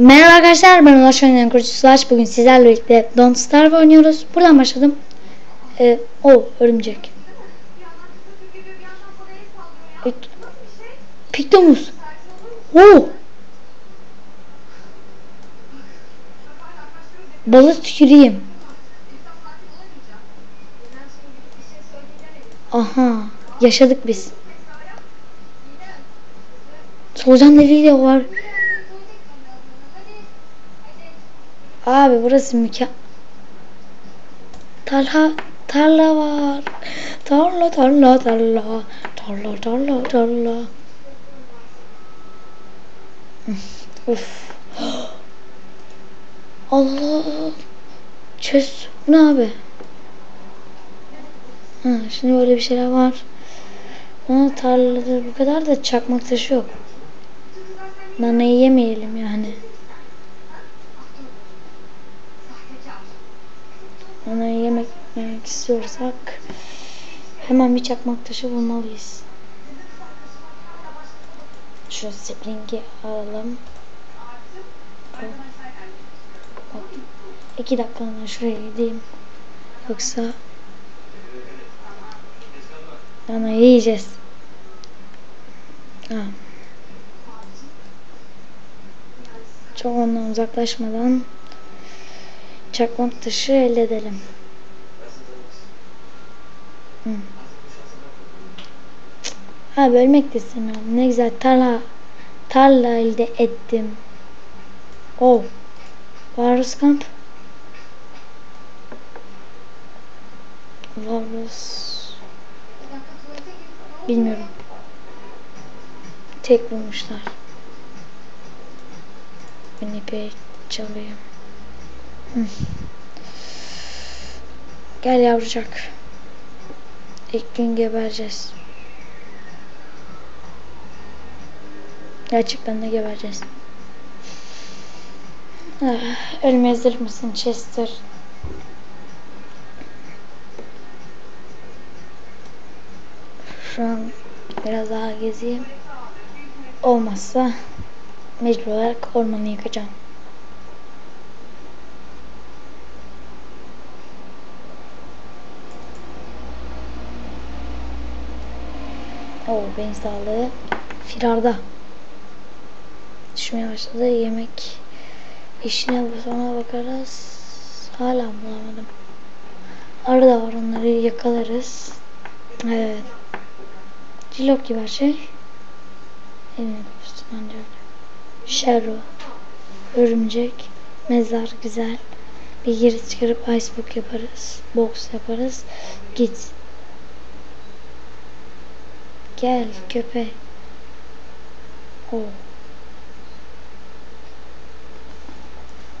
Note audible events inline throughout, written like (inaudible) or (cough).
Merhaba arkadaşlar ben Ulaş oynayan kurucu Slash. Bugün sizlerle birlikte Don't Starve oynuyoruz. Buradan başladım. Ee, o örümcek. Pik Piktomus Oo Balık tüküreyim. Aha yaşadık biz. Solucan deliği de var Abi burası mükemmel. Tarla, tarla var. Tarla, tarla, tarla. Tarla, tarla, tarla. (laughs) Uf. (gasps) Allah. Çöz. Ne abi? Ha, şimdi böyle bir şeyler var. Ama tarlada bu kadar da çakmak taşı yok. Nanayı yemeyelim yani. Ona yemek yemek istiyorsak hemen bir çakmak taşı bulmalıyız. Şu springi alalım. İki dakikalığına şuraya gideyim. Yoksa ana yiyeceğiz. Ha. Çok ondan uzaklaşmadan çakmak taşı elde edelim. Hı. Ha bölmek de istemiyorum. Ne güzel tarla tarla elde ettim. Oh. Varus kamp. Varus. Bilmiyorum. Tek bulmuşlar. Ben ipi çalayım. Gel yavrucak. İlk gün gebereceğiz. Gerçekten de gebereceğiz. Ah, ölüme hazır mısın Chester? Şu an biraz daha gezeyim. Olmazsa mecbur olarak ormanı yıkacağım. O beyin sağlığı firarda. Düşmeye başladı. Yemek işine sonra bakarız. Hala bulamadım. Arı da var onları yakalarız. Evet. Cilok gibi her şey. Elini kapıştıran diyor. Şerro. Örümcek. Mezar güzel. Bir giriş çıkarıp icebox yaparız. Box yaparız. Git. Gel köpek. Oo.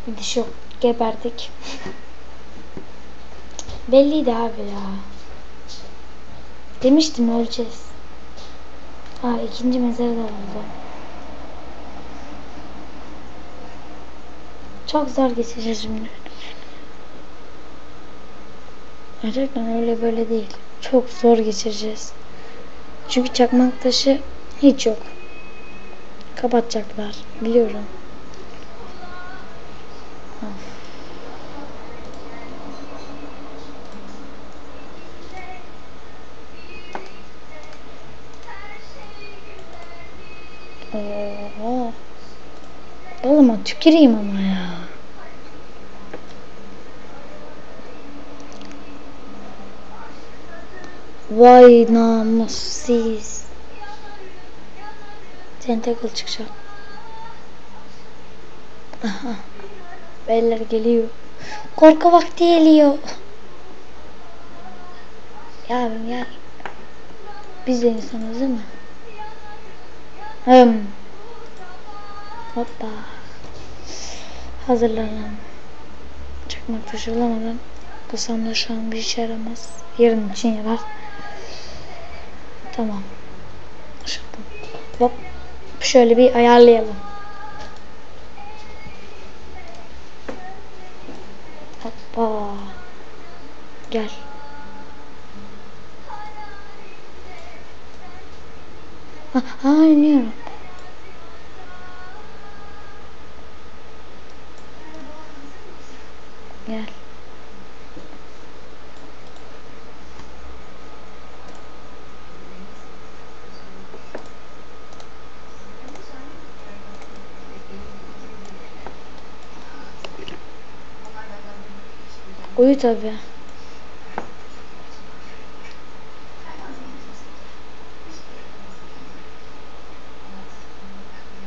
Bir diş yok. Geberdik. (laughs) Belliydi abi ya. Demiştim öleceğiz. Aa ikinci mezarı da oldu. Çok zor geçeceğiz şimdi. Gerçekten öyle böyle değil. Çok zor geçireceğiz. Çünkü çakmak taşı hiç yok. Kapatacaklar. Biliyorum. Of. Oha. Balıma tüküreyim ama ya. Vay namussiz. Tentacle çıkacak. Aha. Beyler geliyor. Korku vakti geliyor. Ya abim gel. Biz de insanız değil mi? Hım. Hoppa. Hazırlanalım. Çakmak taşı bulamadan bu sandığı şu an bir işe yaramaz. Yarın için yarar. Tamam. Şimdi hop şöyle bir ayarlayalım. Hoppa. Gel. Ha, ha iniyorum. Gel. Uyu tabi.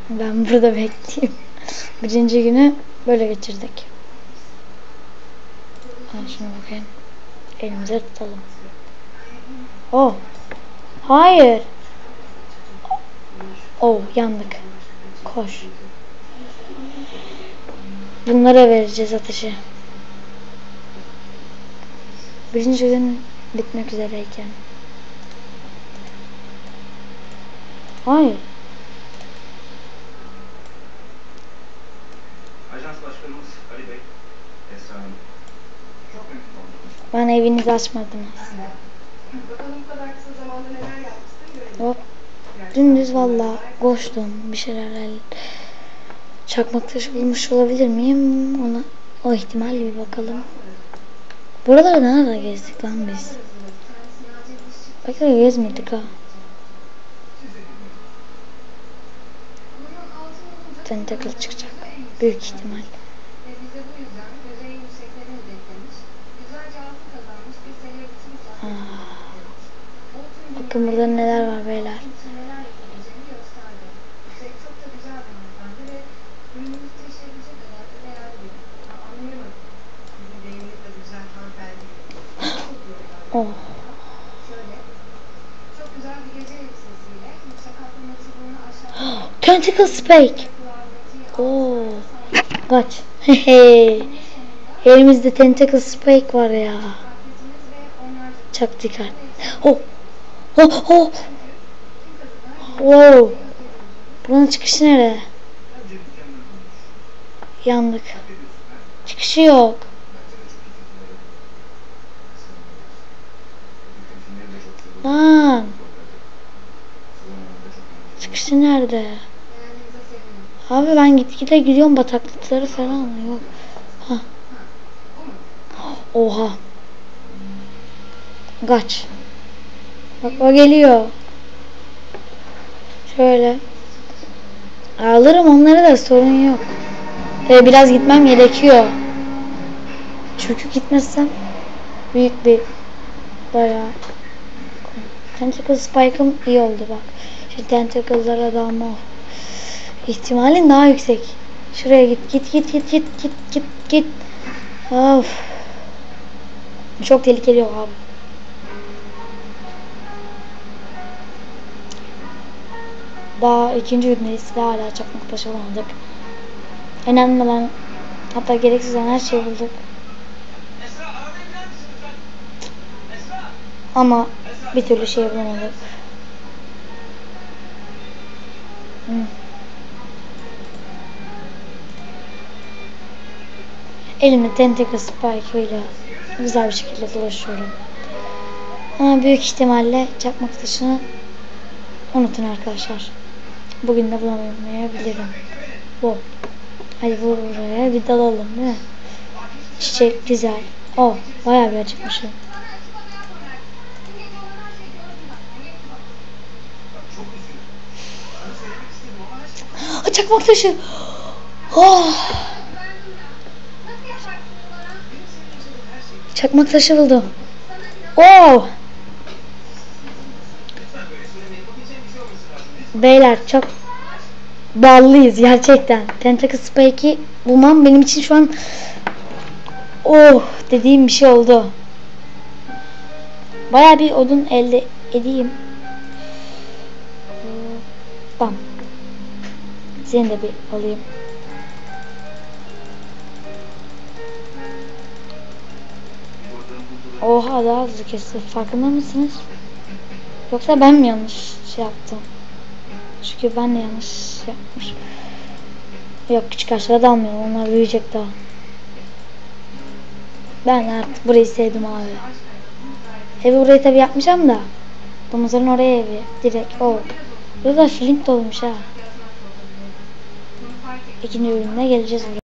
Ben burada bekleyeyim. (laughs) Birinci günü böyle geçirdik. Al şuna bakayım. Elimize tutalım. Oh. Hayır. Oh yandık. Koş. Bunlara vereceğiz ateşi. Birinci gün bitmek üzereyken. Hayır. Ajans Başkanımız Ali Bey, Esra Hanım. Çok memnun oldum. Bana evinizi açmadınız. Bakalım bu kadar kısa zamanda neler yapmışsın görelim. Hop. Dümdüz valla koştum. Bir şeyler çakmak taşı bulmuş olabilir miyim? Ona o ihtimalle bir bakalım. Buralarda ne kadar gezdik lan biz? Bakın gezmedik ha. Tentacle çıkacak. Büyük ihtimal. Aa. Bakın burada neler var beyler. Tentacle Spike. Oo. Kaç. (laughs) Elimizde Tentacle Spike var ya. Çok dikkat. Ho. Ho ho. Wow. Bunun çıkışı nereye? Yandık. Çıkışı yok. Ben gitgide gidiyorum bataklıkları falan yok. Ha. Oha. Kaç. Bak o geliyor. Şöyle. Alırım onları da sorun yok. Ee, biraz gitmem gerekiyor. Çünkü gitmezsem büyük bir bayağı Tentacle Spike'ım iyi oldu bak. Şu tentacle'lara dalma ihtimalin daha yüksek. Şuraya git git git git git git git git. Of. Çok tehlikeli yok abi. Daha ikinci gündeyiz. Daha hala çakmak taşı bulamadık. Önemli olan hatta gereksiz olan her şeyi bulduk. Ama bir türlü şey bulamadık. Elimde Tentacle Spike ile güzel bir şekilde dolaşıyorum. Ama büyük ihtimalle çakmak taşını unutun arkadaşlar. Bugün de bulamayabilirim. Bu. Hadi vur buraya bir dalalım değil mi? Çiçek güzel. Oh bayağı bir acıkmışım. (gasps) Çakmak taşı. Oh. Çakmak taşı buldum. Lütfen. Beyler çok ballıyız gerçekten. Tentacle Spike'i bulmam benim için şu an oh dediğim bir şey oldu. Baya bir odun elde edeyim. Bam. Seni de bir alayım. Oha daha hızlı kesti. Farkında mısınız? Yoksa ben mi yanlış şey yaptım? Çünkü ben de yanlış yapmış. Yok küçük ağaçlara dalmıyorum. Onlar büyüyecek daha. Ben artık burayı sevdim abi. Evi burayı tabi yapmayacağım da. Domuzların oraya evi. Direkt o. Burada flint dolmuş ha. İkinci bölümde geleceğiz buraya.